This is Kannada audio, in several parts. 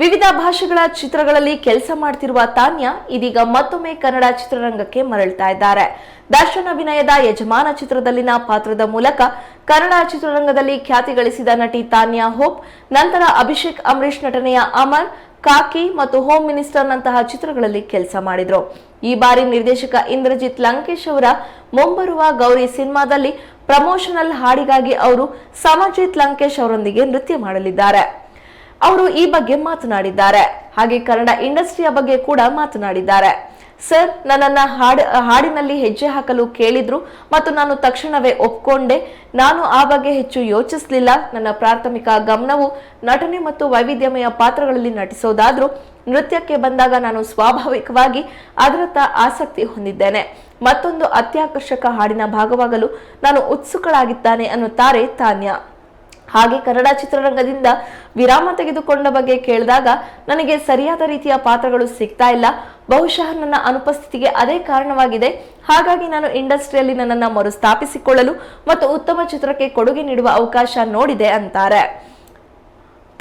ವಿವಿಧ ಭಾಷೆಗಳ ಚಿತ್ರಗಳಲ್ಲಿ ಕೆಲಸ ಮಾಡ್ತಿರುವ ತಾನ್ಯ ಇದೀಗ ಮತ್ತೊಮ್ಮೆ ಕನ್ನಡ ಚಿತ್ರರಂಗಕ್ಕೆ ಮರಳ್ತಾ ಇದ್ದಾರೆ. ದರ್ಶನ್ ಅಭಿನಯದ ಯಜಮಾನ ಚಿತ್ರದಲ್ಲಿನ ಪಾತ್ರದ ಮೂಲಕ ಕನ್ನಡ ಚಿತ್ರರಂಗದಲ್ಲಿ ಖ್ಯಾತಿ ಗಳಿಸಿದ ನಟಿ ತಾನ್ಯಾ ಹೋಪ್, ನಂತರ ಅಭಿಷೇಕ್ ಅಂಬರೀಷ್ ನಟನೆಯ ಅಮರ್, ಕಾಕಿ ಮತ್ತು ಹೋಮ್ ಮಿನಿಸ್ಟರ್ ನಂತಹ ಚಿತ್ರಗಳಲ್ಲಿ ಕೆಲಸ ಮಾಡಿದ್ರು. ಈ ಬಾರಿ ನಿರ್ದೇಶಕ ಇಂದ್ರಜಿತ್ ಲಂಕೇಶ್ ಅವರ ಮುಂಬರುವ ಗೌರಿ ಸಿನಿಮಾದಲ್ಲಿ ಪ್ರಮೋಷನಲ್ ಹಾಡಿಗಾಗಿ ಅವರು ಸಮಜಿತ್ ಲಂಕೇಶ್ ಅವರೊಂದಿಗೆ ನೃತ್ಯ ಮಾಡಲಿದ್ದಾರೆ. ಅವರು ಈ ಬಗ್ಗೆ ಮಾತನಾಡಿದ್ದಾರೆ. ಹಾಗೆ ಕನ್ನಡ ಇಂಡಸ್ಟ್ರಿಯ ಬಗ್ಗೆ ಕೂಡ ಮಾತನಾಡಿದ್ದಾರೆ. ಸರ್, ನನ್ನನ್ನ ಹಾಡು, ಹಾಡಿನಲ್ಲಿ ಹೆಜ್ಜೆ ಹಾಕಲು ಕೇಳಿದ್ರು ಮತ್ತು ನಾನು ತಕ್ಷಣವೇ ಒಪ್ಕೊಂಡೆ. ನಾನು ಆ ಬಗ್ಗೆ ಹೆಚ್ಚು ಯೋಚಿಸಲಿಲ್ಲ. ನನ್ನ ಪ್ರಾಥಮಿಕ ಗಮನವು ನಟನೆ ಮತ್ತು ವೈವಿಧ್ಯಮಯ ಪಾತ್ರಗಳಲ್ಲಿ ನಟಿಸೋದಾದ್ರೂ ನೃತ್ಯಕ್ಕೆ ಬಂದಾಗ ನಾನು ಸ್ವಾಭಾವಿಕವಾಗಿ ಅದರತ್ತ ಆಸಕ್ತಿ ಹೊಂದಿದ್ದೇನೆ. ಮತ್ತೊಂದು ಅತ್ಯಾಕರ್ಷಕ ಹಾಡಿನ ಭಾಗವಾಗಲು ನಾನು ಉತ್ಸುಕಳಾಗಿದ್ದಾನೆ ಅನ್ನುತ್ತಾರೆ ತಾನ್ಯಾ. ಹಾಗೆ ಕನ್ನಡ ಚಿತ್ರರಂಗದಿಂದ ವಿರಾಮ ತೆಗೆದುಕೊಂಡ ಬಗ್ಗೆ ಕೇಳಿದಾಗ ನನಗೆ ಸರಿಯಾದ ರೀತಿಯ ಪಾತ್ರಗಳು ಸಿಗ್ತಾ ಇಲ್ಲ. ಬಹುಶಃ ನನ್ನ ಅನುಪಸ್ಥಿತಿಗೆ ಅದೇ ಕಾರಣವಾಗಿದೆ. ಹಾಗಾಗಿ ನಾನು ಇಂಡಸ್ಟ್ರಿಯಲ್ಲಿ ನನ್ನನ್ನು ಮರುಸ್ಥಾಪಿಸಿಕೊಳ್ಳಲು ಮತ್ತು ಉತ್ತಮ ಚಿತ್ರಕ್ಕೆ ಕೊಡುಗೆ ನೀಡುವ ಅವಕಾಶ ನೋಡಿದೆ ಅಂತಾರೆ.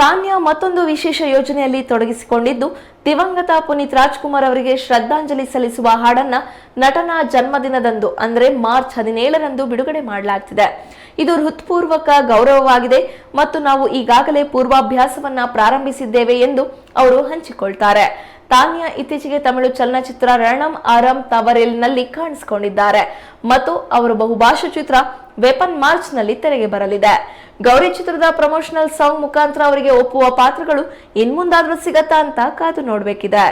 ತಾನ್ಯ ಮತ್ತೊಂದು ವಿಶೇಷ ಯೋಜನೆಯಲ್ಲಿ ತೊಡಗಿಸಿಕೊಂಡಿದ್ದು, ದಿವಂಗತ ಪುನೀತ್ ರಾಜ್ಕುಮಾರ್ ಅವರಿಗೆ ಶ್ರದ್ಧಾಂಜಲಿ ಸಲ್ಲಿಸುವ ಹಾಡನ್ನ ನಟನ ಜನ್ಮದಿನದಂದು, ಅಂದರೆ ಮಾರ್ಚ್ ಹದಿನೇಳರಂದು ಬಿಡುಗಡೆ ಮಾಡಲಾಗ್ತಿದೆ. ಇದು ಹೃತ್ಪೂರ್ವಕ ಗೌರವವಾಗಿದೆ ಮತ್ತು ನಾವು ಈಗಾಗಲೇ ಪೂರ್ವಾಭ್ಯಾಸವನ್ನ ಪ್ರಾರಂಭಿಸಿದ್ದೇವೆ ಎಂದು ಅವರು ಹಂಚಿಕೊಳ್ತಾರೆ. ತಾನ್ಯ ಇತ್ತೀಚೆಗೆ ತಮಿಳು ಚಲನಚಿತ್ರ ರಣಂ ಆರಂ ತವರೇಲ್ನಲ್ಲಿ ಕಾಣಿಸಿಕೊಂಡಿದ್ದಾರೆ. ಮತ್ತು ಅವರ ಬಹುಭಾಷಾ ಚಿತ್ರ ವೆಪನ್ ಮಾರ್ಚ್ನಲ್ಲಿ ತೆರೆಗೆ ಬರಲಿದೆ. ಗೌರಿ ಚಿತ್ರದ ಪ್ರಮೋಷನಲ್ ಸಾಂಗ್ ಮುಖಾಂತರ ಅವರಿಗೆ ಒಪ್ಪುವ ಪಾತ್ರಗಳು ಇನ್ಮುಂದಾದ್ರೂ ಸಿಗತ್ತಾ ಅಂತ ಕಾದು ನೋಡ್ಬೇಕಿದೆ.